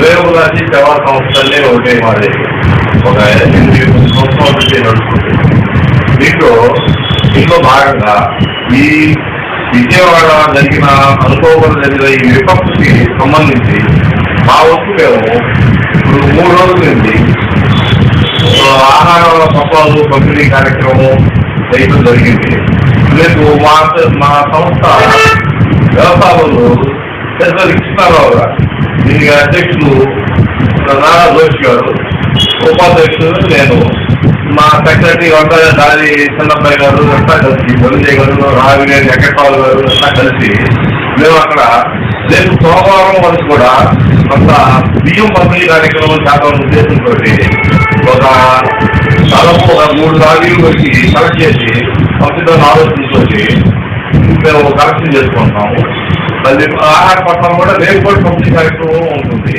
సమాజ సేవా సంస్థలే ఒకటే మాది. ఒక ఎనిమిది సంవత్సరాల నుంచి నడుపుకుంటుంది దీంట్లో దీంట్లో భాగంగా ఈ విజయవాడ జరిగిన అనుభవం జరిగిన ఈ విపత్తుకి సంబంధించి మా వంతు మేము ఇప్పుడు మూడు రోజుల నుంచి ఆహార పప్పాలు పంపిణీ కార్యక్రమం చేయడం జరిగింది. రేపు మా మా సంస్థ వ్యవస్థాపకులు పెద్దలు కృష్ణారావు గారు దీనికి అధ్యక్షులు నారా జోషి గారు ఉపాధ్యక్షులు నేను. మా సెక్రటరీ వంట దారి చిన్నబ్బాయి గారు అంతా కలిసి బలిజయ్ గారు రావి గారు వెంకట్రావు గారు అంతా కలిసి మేము అక్కడ రేపు సోమవారం వరకు కూడా కొంత బియ్యం పంపిణీ కార్యక్రమం చేద్దాం ఉద్దేశంతో ఒక దాదాపు ఒక మూడు లారీలు వచ్చి కలెక్ట్ చేసి పంపిద్దాం ఆలోచనతో మేము కలెక్షన్ చేసుకుంటాము మళ్ళీ ఆహార పట్ల కూడా రేపు కూడా పంపిణీ కార్యక్రమం ఉంటుంది.